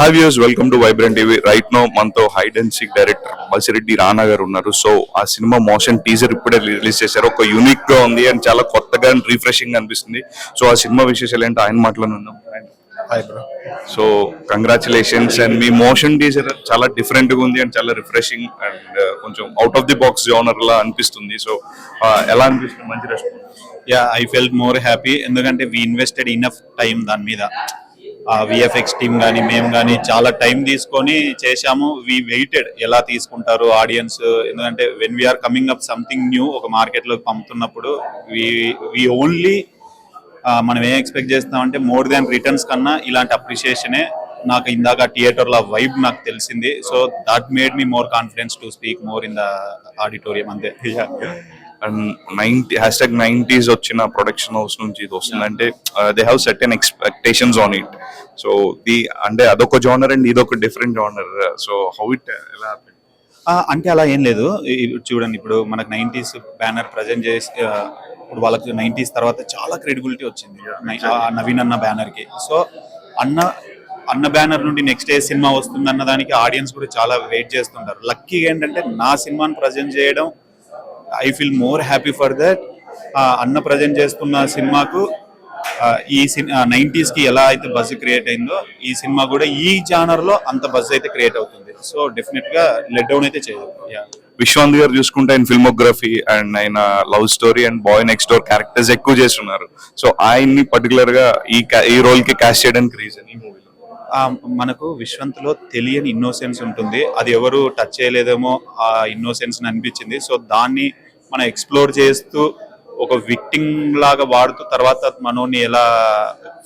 Hi views welcome to vibrant TV right now మనతో hide and seek director Basireddy Rana garu ఉన్నారు. So ఆ cinema motion teaser ఇప్పుడే release చేశారు. ఒక యూనిక్గా ఉంది అండ్ చాలా కొత్తగా అండ్ రిఫ్రెషింగ్ అనిపిస్తుంది. సో ఆ సినిమా విశేషాలు ఏంటో ఆయన మాటలోనే ఉన్నాం hi bro so congratulations and me motion teaser చాలా డిఫరెంట్గా ఉంది అండ్ చాలా రిఫ్రెషింగ్ అండ్ కొంచెం out of the box genre లా అనిపిస్తుంది. సో ఎలా అనిపిస్తుంది మంచి response yeah I felt more happy ఎందుకంటే వి ఇన్వెస్టెడ్ ఇనఫ్ టైం దాని మీద. విఎఫ్ఎక్స్ టీమ్ కానీ మేము కానీ చాలా టైం తీసుకొని చేశాము. వి వెయిటెడ్ ఎలా తీసుకుంటారు ఆడియన్స్ ఎందుకంటే when we are coming up something new ఒక మార్కెట్లోకి పంపుతున్నప్పుడు వి వి ఓన్లీ మనం ఏం ఎక్స్పెక్ట్ చేస్తామంటే మోర్ దాన్ రిటర్న్స్ కన్నా ఇలాంటి అప్రిషియేషనే నాకు ఇందాక థియేటర్లో వైబ్ నాకు తెలిసింది. So that made me more confidence to speak more in the auditorium అంతే. And ninety hash tag nineties వచ్చిన ప్రొడక్షన్ హౌస్ నుంచి ఇది వస్తుందంటే they have set an expectations on it so the అంటే అదొక జోనర్ అండ్ ఇదొక different genre so how it ఎలా అంటే అలా ఏం లేదు. చూడండి ఇప్పుడు మనకు నైంటీస్ బ్యానర్ ప్రజెంట్ చేసి ఇప్పుడు వాళ్ళకి నైంటీస్ తర్వాత చాలా క్రెడిబిలిటీ వచ్చింది. నవీన్ అన్న బ్యానర్కి. సో అన్న అన్న బ్యానర్ నుండి నెక్స్ట్ ఏ సినిమా వస్తుంది అన్న దానికి ఆడియన్స్ కూడా చాలా వెయిట్ చేస్తుంటారు. లక్కీగా ఏంటంటే నా సినిమాని ప్రజెంట్ చేయడం I feel more happy for that అన్న ప్రజెంట్ చేస్తున్న సినిమాకు ఈ నైంటీస్కి ఎలా అయితే బజ్ క్రియేట్ అయిందో ఈ సినిమా కూడా ఈ జానర్లో అంత బజ్ అయితే క్రియేట్ అవుతుంది. సో డెఫినెట్గా లెట్ డౌన్ అయితే చేయదు. విశ్వాంత్ గారు చూసుకుంటే ఆయన ఫిల్మోగ్రఫీ అండ్ ఆయన love story and boy next door characters ఎక్కువ చేస్తున్నారు. సో ఆయన్ని పర్టికులర్గా ఈ ఈ రోల్కి క్యాస్ట్ చేయడానికి రీజన్ ఈ మూవీ మనకు విశ్వంత్లో తెలియని ఇన్నోసెన్స్ ఉంటుంది. అది ఎవరు టచ్ చేయలేదేమో ఆ ఇన్నోసెన్స్ అనిపించింది. సో దాన్ని మనం ఎక్స్ప్లోర్ చేస్తూ ఒక విక్టింగ్ లాగా వాడుతూ తర్వాత మనోని ఎలా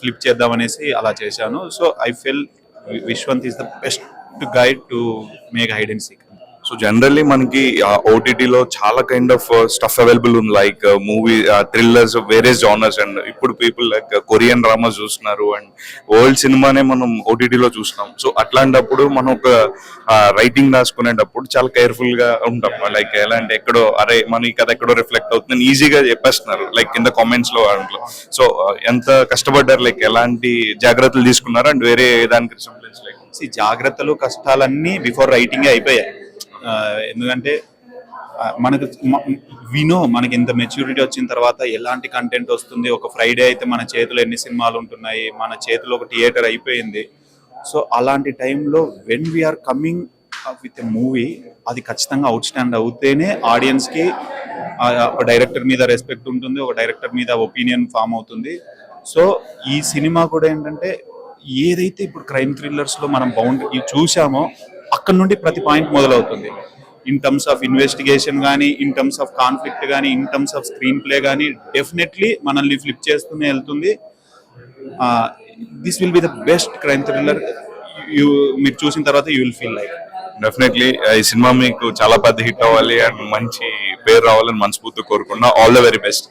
ఫ్లిప్ చేద్దాం అనేసి అలా చేశాను. So I felt Vishwanth is the best guide to make hide and seek so generally మనకి ఓటీటీలో చాలా కైండ్ ఆఫ్ స్టఫ్ అవైలబుల్ ఉంది. లైక్ మూవీ థ్రిల్లర్స్ వేరే జానర్స్ అండ్ ఇప్పుడు పీపుల్ లైక్ కొరియన్ డ్రామాస్ చూస్తున్నారు. అండ్ వరల్డ్ సినిమానే మనం ఓటీటీలో చూస్తున్నాం. సో అట్లాంటప్పుడు మనం ఒక రైటింగ్ రాసుకునేటప్పుడు చాలా కేర్ఫుల్గా ఉంటాం. లైక్ ఎలా అంటే ఎక్కడో అరే మన ఈ కథ ఎక్కడో రిఫ్లెక్ట్ అవుతుంది ఈజీగా చెప్పేస్తున్నారు. లైక్ కింద కామెంట్స్లో దాంట్లో. సో uh, ఎంత కష్టపడ్డారు? లైక్ ఎలాంటి జాగ్రత్తలు తీసుకున్నారు? అండ్ వేరే దానికి జాగ్రత్తలు కష్టాలన్నీ బిఫోర్ రైటింగ్ అయిపోయాయి. ఎందుకంటే మనకు వినో మనకి ఇంత మెచ్యూరిటీ వచ్చిన తర్వాత ఎలాంటి కంటెంట్ వస్తుంది. ఒక ఫ్రైడే అయితే మన చేతిలో ఎన్ని సినిమాలు ఉంటున్నాయి మన చేతిలో ఒక థియేటర్ అయిపోయింది. సో అలాంటి టైంలో when we are coming with a movie అది ఖచ్చితంగా అవుట్ స్టాండ్ అవుతేనే ఆడియన్స్కి ఒక డైరెక్టర్ మీద రెస్పెక్ట్ ఉంటుంది ఒక డైరెక్టర్ మీద ఒపీనియన్ ఫామ్ అవుతుంది. సో ఈ సినిమా కూడా ఏంటంటే ఏదైతే ఇప్పుడు క్రైమ్ థ్రిల్లర్స్లో మనం బౌండ్ చూసామో అక్కడ నుండి ప్రతి పాయింట్ మొదలవుతుంది. ఇన్ టర్మ్స్ ఆఫ్ ఇన్వెస్టిగేషన్ కానీ ఇన్ టర్మ్స్ ఆఫ్ కాన్ఫ్లిక్ట్ కానీ in terms of screenplay కానీ డెఫినెట్లీ మనల్ని ఫ్లిప్ చేస్తూనే వెళ్తుంది. This will be the best crime thriller you మీరు చూసిన తర్వాత you will feel like definitely ఈ సినిమా మీకు చాలా పెద్ద హిట్ అవ్వాలి అండ్ మంచి పేరు రావాలని మనస్ఫూర్తిగా కోరుకున్నా ఆల్ ద వెరీ బెస్ట్